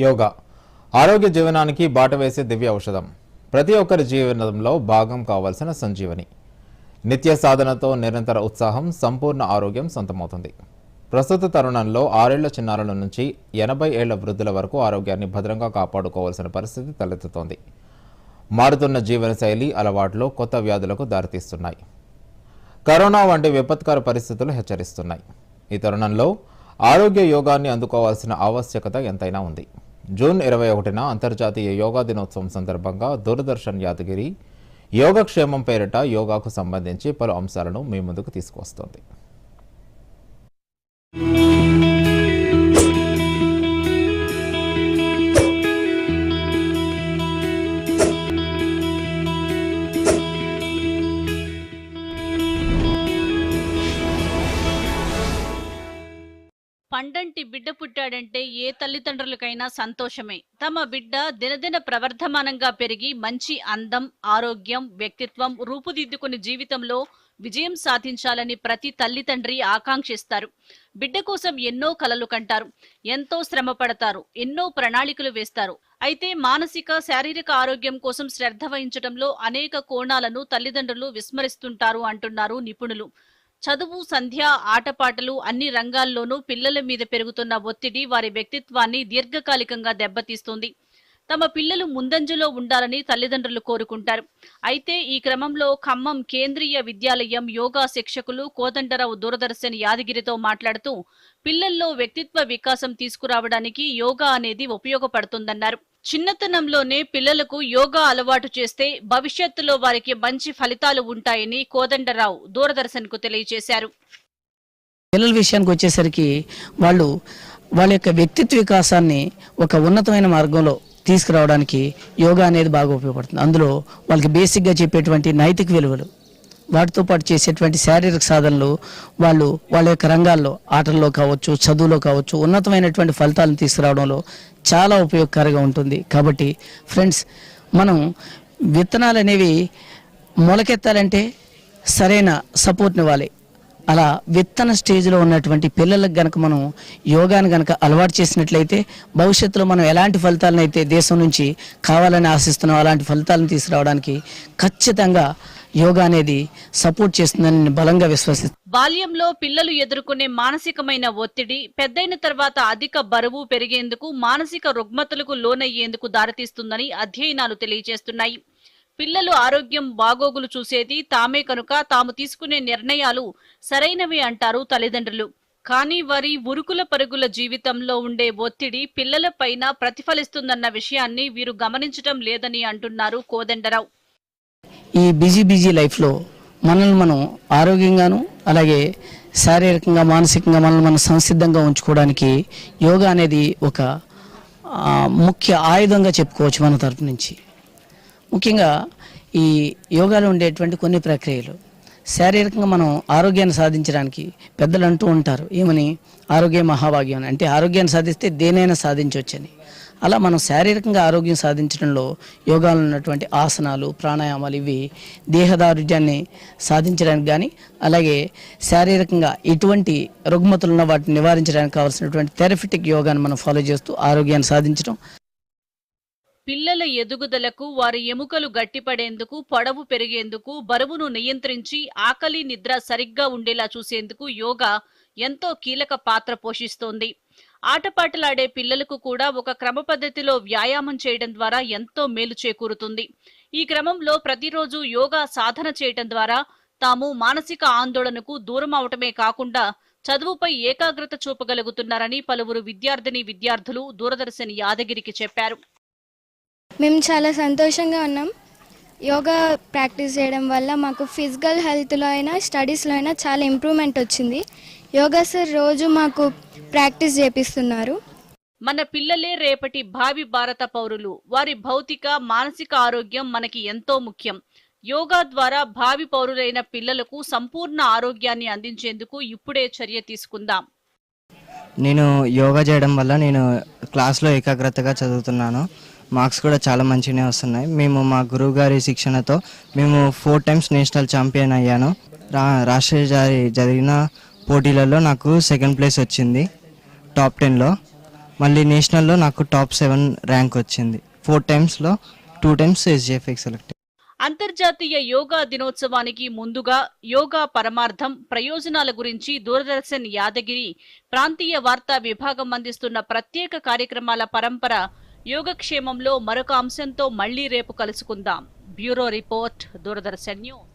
యోగా. ఆరోగ్య జీవనానికి బాట వేసే దివ్య ఔషధం. ప్రతి ఒక్కరి జీవనంలో భాగం కావాల్సిన సంజీవని. నిత్య సాధనతో నిరంతర ఉత్సాహం సంపూర్ణ ఆరోగ్యం సొంతమవుతుంది. ప్రస్తుత తరుణంలో ఆరేళ్ళ చిన్నారుల నుంచి ఎనభై ఏళ్ళ వృద్ధుల వరకు ఆరోగ్యాన్ని భద్రంగా కాపాడుకోవాల్సిన పరిస్థితి తలెత్తుతోంది. మారుతున్న జీవనశైలి అలవాట్లు కొత్త వ్యాధులకు దారితీస్తున్నాయి. కరోనా వంటి విపత్కర పరిస్థితులు హెచ్చరిస్తున్నాయి. ఈ తరుణంలో ఆరోగ్య యోగాన్ని అందుకోవాల్సిన ఆవశ్యకత ఎంతైనా ఉంది. జూన్ ఇరవై ఒకటిన అంతర్జాతీయ యోగా దినోత్సవం సందర్భంగా దూరదర్శన్ యాదగిరి యోగక్షేమం పేరిట యోగాకు సంబంధించి పలు అంశాలను మీ ముందుకు తీసుకువస్తోంది. పండంటి బిడ్డ పుట్టాడంటే ఏ తల్లిదండ్రులకైనా సంతోషమే. తమ బిడ్డ దినదిన ప్రవర్ధమానంగా పెరిగి మంచి అందం ఆరోగ్యం వ్యక్తిత్వం రూపుదిద్దుకుని జీవితంలో విజయం సాధించాలని ప్రతి తల్లిదండ్రి ఆకాంక్షిస్తారు. బిడ్డ కోసం ఎన్నో కలలు కంటారు ఎంతో శ్రమ పడతారు ఎన్నో ప్రణాళికలు వేస్తారు. అయితే మానసిక శారీరక ఆరోగ్యం కోసం శ్రద్ధ వహించడంలో అనేక కోణాలను తల్లిదండ్రులు విస్మరిస్తుంటారు అంటున్నారు నిపుణులు. చదువు సంధ్య ఆటపాటలు అన్ని రంగాల్లోనూ పిల్లల మీద పెరుగుతున్న ఒత్తిడి వారి వ్యక్తిత్వాన్ని దీర్ఘకాలికంగా దెబ్బతీస్తుంది. తమ పిల్లలు ముందంజలో ఉండాలని తల్లిదండ్రులు కోరుకుంటారు. అయితే ఈ క్రమంలో ఖమ్మం కేంద్రీయ విద్యాలయం యోగా శిక్షకులు కోదండరావు దూరదర్శన్ యాదగిరితో మాట్లాడుతూ పిల్లల్లో వ్యక్తిత్వ వికాసం తీసుకురావడానికి యోగా అనేది ఉపయోగపడుతుందన్నారు. చిన్నతనంలోనే పిల్లలకు యోగా అలవాటు చేస్తే భవిష్యత్తులో వారికి మంచి ఫలితాలు ఉంటాయని కోదండరావు దూరదర్శన్కు తెలియజేశారు. పిల్లల విషయానికి వచ్చేసరికి వాళ్ళు వాళ్ళ యొక్క వ్యక్తిత్వ వికాసాన్ని ఒక ఉన్నతమైన మార్గంలో తీసుకురావడానికి యోగా అనేది బాగా ఉపయోగపడుతుంది. అందులో వాళ్ళకి బేసిక్గా చెప్పేటువంటి నైతిక విలువలు వాటితో పాటు చేసేటువంటి శారీరక సాధనలు వాళ్ళు వాళ్ళ యొక్క రంగాల్లో ఆటల్లో కావచ్చు చదువులో కావచ్చు ఉన్నతమైనటువంటి ఫలితాలను తీసుకురావడంలో చాలా ఉపయోగకరంగా ఉంటుంది. కాబట్టి ఫ్రెండ్స్ మనం విత్తనాలు అనేవి మొలకెత్తాలంటే సరైన సపోర్ట్ని ఇవ్వాలి. అలా విత్తన స్టేజ్లో ఉన్నటువంటి పిల్లలకు గనక మనం యోగాను గనక అలవాటు చేసినట్లయితే భవిష్యత్తులో మనం ఎలాంటి ఫలితాలను అయితే దేశం నుంచి కావాలని ఆశిస్తున్నాం అలాంటి ఫలితాలను తీసుకురావడానికి ఖచ్చితంగా యోగా అనేది సపోర్ట్ చేస్తుందని బలంగా విశ్వసిస్తాను బాల్యంలో పిల్లలు ఎదుర్కొనే మానసికమైన ఒత్తిడి పెద్దయిన తర్వాత అధిక బరువు పెరిగేందుకు మానసిక రుగ్మతలకు లోనయ్యేందుకు దారితీస్తుందని అధ్యయనాలు తెలియజేస్తున్నాయి. పిల్లలు ఆరోగ్యం బాగోగులు చూసేది తామే కనుక తాము తీసుకునే నిర్ణయాలు సరైనవి అంటారు తల్లిదండ్రులు. కానీ వారి ఉరుకుల పరుగుల జీవితంలో ఉండే ఒత్తిడి పిల్లలపైన ప్రతిఫలిస్తుందన్న విషయాన్ని వీరు గమనించటం లేదని అంటున్నారు కోదండరావు. ఈ బిజీ బిజీ లైఫ్లో మనల్ని మనం ఆరోగ్యంగాను అలాగే శారీరకంగా మానసికంగా మనల్ని మనం సంసిద్ధంగా ఉంచుకోవడానికి యోగా అనేది ఒక ముఖ్య ఆయుధంగా చెప్పుకోవచ్చు మన తరపు నుంచి. ముఖ్యంగా ఈ యోగాలో ఉండేటువంటి కొన్ని ప్రక్రియలు. శారీరకంగా మనం ఆరోగ్యాన్ని సాధించడానికి పెద్దలు అంటూ ఉంటారు. ఏమని? ఆరోగ్య మహాభాగ్యం అని. అంటే ఆరోగ్యాన్ని సాధిస్తే దేనైనా సాధించవచ్చని. అలా మనం శారీరకంగా ఆరోగ్యం సాధించడంలో యోగాలో ఉన్నటువంటి ఆసనాలు ప్రాణాయామాలు ఇవి దేహదారుఢ్యాన్ని సాధించడానికి కానీ అలాగే శారీరకంగా ఎటువంటి రుగ్మతులు ఉన్న వాటిని నివారించడానికి కావాల్సినటువంటి థెరఫిటిక్ యోగాన్ని మనం ఫాలో చేస్తూ ఆరోగ్యాన్ని సాధించడం. పిల్లల ఎదుగుదలకు వారి ఎముకలు గట్టిపడేందుకు పొడవు పెరిగేందుకు బరువును నియంత్రించి ఆకలి నిద్ర సరిగ్గా ఉండేలా చూసేందుకు యోగా ఎంతో కీలక పాత్ర పోషిస్తోంది. ఆటపాటలాడే పిల్లలకు కూడా ఒక క్రమ పద్ధతిలో వ్యాయామం చేయడం ద్వారా ఎంతో మేలు చేకూరుతుంది. ఈ క్రమంలో ప్రతిరోజు యోగా సాధన చేయటం ద్వారా తాము మానసిక ఆందోళనకు దూరం అవటమే కాకుండా చదువుపై ఏకాగ్రత చూపగలుగుతున్నారని పలువురు విద్యార్థిని విద్యార్థులు దూరదర్శన్ యాదగిరికి చెప్పారు. మేము చాలా సంతోషంగా ఉన్నాం. యోగా ప్రాక్టీస్ చేయడం వల్ల మాకు ఫిజికల్ హెల్త్లో అయినా స్టడీస్లో అయినా చాలా ఇంప్రూవ్మెంట్ వచ్చింది. యోగా సార్ రోజు మాకు ప్రాక్టీస్ చేపిస్తున్నారు. మన పిల్లలే రేపటి భావి భారత పౌరులు. వారి భౌతిక మానసిక ఆరోగ్యం మనకి ఎంతో ముఖ్యం. యోగా ద్వారా భావి పౌరులైన పిల్లలకు సంపూర్ణ ఆరోగ్యాన్ని అందించేందుకు ఇప్పుడే చర్య తీసుకుందాం. నేను యోగా చేయడం వల్ల నేను క్లాస్లో ఏకాగ్రతగా చదువుతున్నాను. మార్క్స్ కూడా చాలా మంచిగానే వస్తున్నాయి. మేము మా గురువు గారి శిక్షణతో మేము ఫోర్ టైమ్స్ నేషనల్ ఛాంపియన్ అయ్యాను. రా రాష్ట్రీయ జరిగిన పోటీలలో నాకు సెకండ్ ప్లేస్ వచ్చింది. టాప్ టెన్లో మళ్ళీ నేషనల్లో నాకు టాప్ సెవెన్ ర్యాంక్ వచ్చింది. ఫోర్ టైమ్స్లో టూ టైమ్స్ ఎస్జిఎఫ్ఎక్ సెలెక్ట్ అంతర్జాతీయ యోగా దినోత్సవానికి ముందుగా యోగా పరమార్థం ప్రయోజనాల గురించి దూరదర్శన్ యాదగిరి ప్రాంతీయ వార్తా విభాగం అందిస్తున్న ప్రత్యేక కార్యక్రమాల పరంపర యోగక్షేమంలో మరొక అంశంతో మళ్ళీ రేపు కలుసుకుందాం. Bureau report Doordarshan news.